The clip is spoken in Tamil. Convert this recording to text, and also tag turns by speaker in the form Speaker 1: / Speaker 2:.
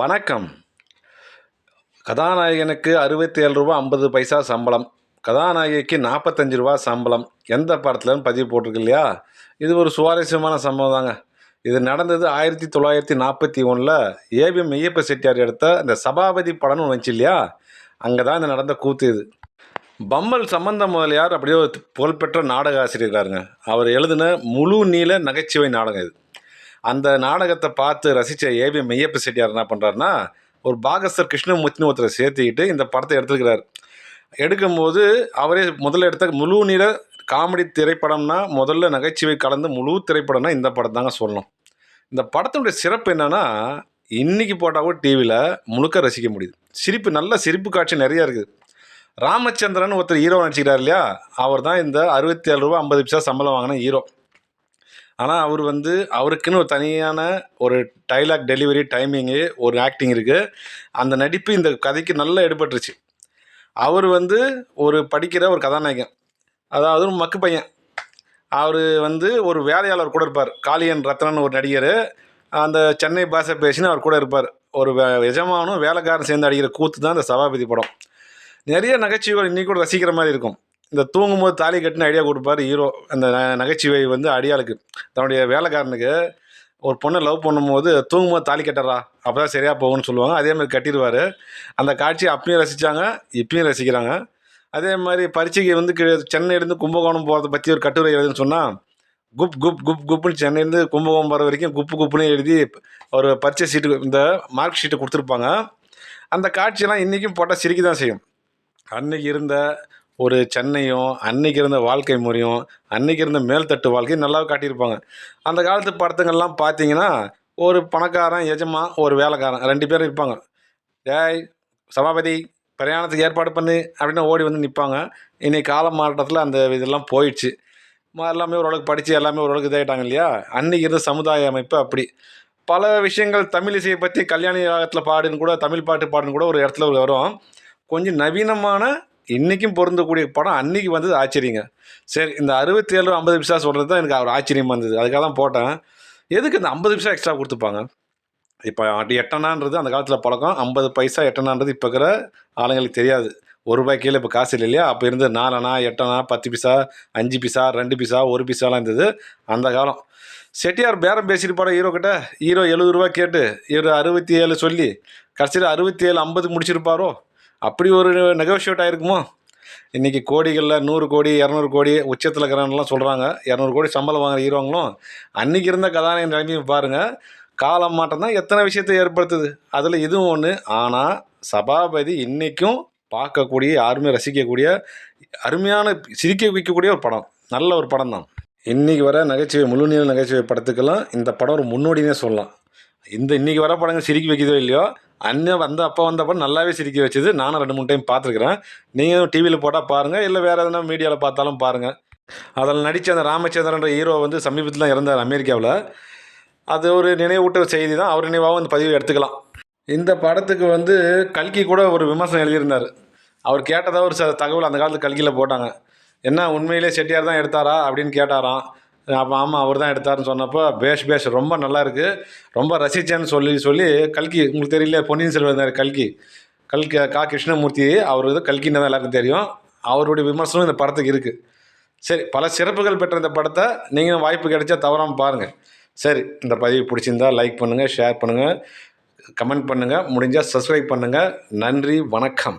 Speaker 1: வணக்கம். கதாநாயகனுக்கு அறுபத்தி ஏழு ரூபா ஐம்பது பைசா சம்பளம். கதாநாயகிக்கு நாற்பத்தஞ்சு ரூபா சம்பளம். எந்த படத்துலன்னு பதிவு போட்டிருக்கு இல்லையா? இது ஒரு சுவாரஸ்யமான சம்பவம் தாங்க. இது நடந்தது ஆயிரத்தி தொள்ளாயிரத்தி நாற்பத்தி ஒன்றில் ஏபி மெய்யப்ப செட்டியார் எடுத்த இந்த சபாபதி படம்னு ஒன்று வந்துச்சு இல்லையா? அங்கே தான் இந்த நடந்த கூத்து இது. பம்மல் சம்பந்த முதலியார் அப்படியே ஒரு புகழ்பெற்ற நாடக ஆசிரியர்காருங்க அவர் எழுதின முழு நீள நகைச்சுவை நாடகம் இது. அந்த நாடகத்தை பார்த்து ரசித்த ஏபி மெய்யப்ப செட்டியார் என்ன பண்ணுறாருன்னா ஒரு பாகஸ்தர் கிருஷ்ணமூர்த்தின்னு ஒருத்தரை சேர்த்துக்கிட்டு இந்த படத்தை எடுத்துக்கிறார் எடுக்கும்போது அவரே முதல்ல எடுத்த முழு நீள காமெடி திரைப்படம்னா முதல்ல நகைச்சுவை கலந்து முழு திரைப்படம்னா இந்த படம் தாங்க சொல்லணும். இந்த படத்தினுடைய சிறப்பு என்னென்னா இன்றைக்கி போட்டால் கூட டிவியில் முழுக்க ரசிக்க முடியுது. சிரிப்பு நல்ல சிரிப்பு காட்சி நிறையா இருக்குது. ராமச்சந்திரன் ஒருத்தர் ஹீரோ நடிச்சுக்கிறார் இல்லையா? அவர் தான் இந்த அறுபத்தி ஏழு ரூபா ஐம்பது பைசா சம்பளம் வாங்கின ஹீரோ ஆனால் அவர் வந்து அவருக்குன்னு ஒரு தனியான ஒரு டைலாக் டெலிவரி டைமிங்கு ஒரு ஆக்டிங் இருக்குது அந்த நடிப்பு இந்த கதைக்கு நல்லா எடுபட்டுருச்சு. அவர் வந்து ஒரு படிக்கிற ஒரு கதாநாயகன். அதாவது ஒரு மக்கு பையன். அவர் வந்து ஒரு வேலையாளர் கூட இருப்பார். காளியன் ரத்னன் ஒரு நடிகர். அந்த சென்னை பாஷை பேசின்னு அவர் கூட இருப்பார். ஒரு வே எஜமானும் வேலைக்காரன் சேர்ந்து அடிக்கிற கூத்து தான் இந்த சபாபதி படம். நிறைய நகைச்சுவைகள் இன்றைக்கூட கூட ரசிக்கிற மாதிரி இருக்கும். இந்த தூங்கும்போது தாலி கட்டின ஐடியா கொடுப்பாரு ஹீரோ அந்த நகைச்சுவை வந்து அடியாளுக்கு. தன்னுடைய வேலைக்காரனுக்கு ஒரு பொண்ணை லவ் பண்ணும்போது தூங்கும்போது தாலி கட்டுறா அப்போ தான் சரியாக போகும்னு சொல்லுவாங்க. அதே மாதிரி கட்டிடுவார். அந்த காட்சி அப்பயும் ரசித்தாங்க இப்பயும் ரசிக்கிறாங்க. அதே மாதிரி பரீட்சைக்கு வந்து சென்னையிலேருந்து கும்பகோணம் போகிறத பற்றி ஒரு கட்டுரை எழுதுன்னு சொன்னால் குப் குப் குப் குப்புன்னு சென்னையிலேருந்து கும்பகோணம் போகிற வரைக்கும் குப்பு குப்புன்னு எழுதி ஒரு பரீட்சை சீட்டு இந்த மார்க் ஷீட்டு கொடுத்துருப்பாங்க. அந்த காட்சியெல்லாம் இன்றைக்கும் போட்டால் சிரிக்க தான் செய்யும். அன்னைக்கு இருந்த ஒரு சென்னையும் அன்னைக்கு இருந்த வாழ்க்கை முறையும் அன்னைக்கு இருந்த மேல்தட்டு வாழ்க்கையும் நல்லா காட்டியிருப்பாங்க. அந்த காலத்து படத்துங்கள்லாம் பார்த்தீங்கன்னா ஒரு பணக்காரன் எஜமா ஒரு வேலைக்காரன் ரெண்டு பேரும் இருப்பாங்க. ஜெய் சபாபதி பிரயாணத்துக்கு ஏற்பாடு பண்ணு அப்படின்னு ஓடி வந்து நிற்பாங்க இன்றைக்கி கால மாற்றத்தில் அந்த இதெல்லாம் போயிடுச்சு. எல்லாமே ஓரளவுக்கு படித்து எல்லாமே ஓரளவுக்கு இதாகிட்டாங்க இல்லையா? அன்னைக்கு இருந்த சமுதாய அமைப்பு அப்படி. பல விஷயங்கள் தமிழ் இசையை பற்றி கல்யாணி ராகத்தில் பாடுன்னு கூட தமிழ் பாட்டு பாடுன்னு கூட ஒரு இடத்துல வரும். கொஞ்சம் நவீனமான இன்றைக்கும் பொருந்தக்கூடிய படம் அன்னைக்கு வந்தது ஆச்சரியங்க. சரி இந்த அறுபத்தி ஏழு ஐம்பது பைசா சொல்கிறது தான் எனக்கு ஒரு ஆச்சரியமாக இருந்தது அதுக்காக தான் போட்டேன். எதுக்கு இந்த ஐம்பது பைசா எக்ஸ்ட்ரா கொடுத்துப்பாங்க? இப்போ எட்டனான்றது அந்த காலத்தில் பழக்கம். ஐம்பது பைசா எட்டனான்றது இப்போ இருக்கிற ஆளுங்களுக்கு தெரியாது. ஒரு ரூபாய் கீழே இப்போ காசு இல்லை இல்லையா? அப்போ இருந்து நாலனா எட்டனா பத்து பைசா அஞ்சு பைசா ரெண்டு பைசா ஒரு பைசாலாம் இருந்தது அந்த காலம். செட்டியார் பேரம் பேசியிருப்பாரோ ஹீரோ கிட்ட ஹீரோ எழுபது ரூபா கேட்டு இவர் அறுபத்தி ஏழு சொல்லி கடைசியில் அறுபத்தி ஏழு ஐம்பது முடிச்சிருப்பாரோ? அப்படி ஒரு நெகோஷியேட் ஆகிருக்குமோ இன்றைக்கி கோடிகளில் நூறு கோடி இரநூறு கோடி உச்சத்தில் இருக்கிறான்லாம் சொல்கிறாங்க இரநூறு கோடி சம்பளம் வாங்குற ஹீரோங்களும் அன்றைக்கி இருந்த கதாநாயகன் நிலைமையும் பாருங்கள் காலம் மாற்றம் தான் எத்தனை விஷயத்தை ஏற்படுத்துது. அதில் இதுவும் ஒன்று ஆனால் சபாபதி இன்றைக்கும் பார்க்கக்கூடிய யாருமே ரசிக்கக்கூடிய அருமையான சிரிக்க வைக்கக்கூடிய ஒரு படம். நல்ல ஒரு படம் தான். இன்றைக்கி வர நகைச்சுவை முழுநீள நகைச்சுவை படத்துக்கெல்லாம் இந்த படம் ஒரு முன்னோடினே சொல்லலாம். இந்த இன்றைக்கி வர படங்கள் சிரிக்க வைக்கிறதோ இல்லையோ அண்ணன் வந்த அப்போ வந்தப்போ நல்லாவே சிரிக்க வச்சது. நானும் ரெண்டு மூணு டைம் பார்த்துருக்குறேன். நீங்கள் டிவியில் போட்டால் பாருங்கள் இல்லை வேறு எதனா மீடியாவில் பார்த்தாலும் பாருங்கள் அதில் நடித்த அந்த ராமச்சந்திரன்ற ஹீரோ வந்து சமீபத்தில் இறந்தார் அமெரிக்காவில். அது ஒரு நினைவூட்ட செய்தி தான் அவர் நினைவாகவும் இந்த பதிவு எடுத்துக்கலாம். இந்த படத்துக்கு வந்து கல்கி கூட ஒரு விமர்சனம் எழுதியிருந்தார். அவர் கேட்டதாக ஒரு தகவல் அந்த காலத்து கல்கியில் போட்டாங்க. என்ன உண்மையிலே செட்டியார் தான் எடுத்தாரா அப்படின்னு கேட்டாராம். அப்போ ஆமாம் அவர் தான் எடுத்தாருன்னு சொன்னப்போ பேஷ் பேஷ் ரொம்ப நல்லா இருக்குது ரொம்ப ரசித்தேன்னு சொல்லி சொல்லி கல்கி உங்களுக்கு தெரியல பொன்னியின் செல்வன் இருந்தார் கல்கி. கல்கி கா. கிருஷ்ணமூர்த்தி அவர் வந்து கல்கின்னு தான் எல்லாருக்கும் தெரியும். அவருடைய விமர்சனம் இந்த படத்துக்கு இருக்குது சரி பல சிறப்புகள் பெற்ற இந்த படத்தை நீங்களும் வாய்ப்பு கிடைச்சா தவறாமல் பாருங்கள் சரி இந்த பதிவு பிடிச்சிருந்தா லைக் பண்ணுங்கள் ஷேர் பண்ணுங்கள் கமெண்ட் பண்ணுங்கள் முடிஞ்சால் சப்ஸ்கிரைப் பண்ணுங்கள் நன்றி வணக்கம்.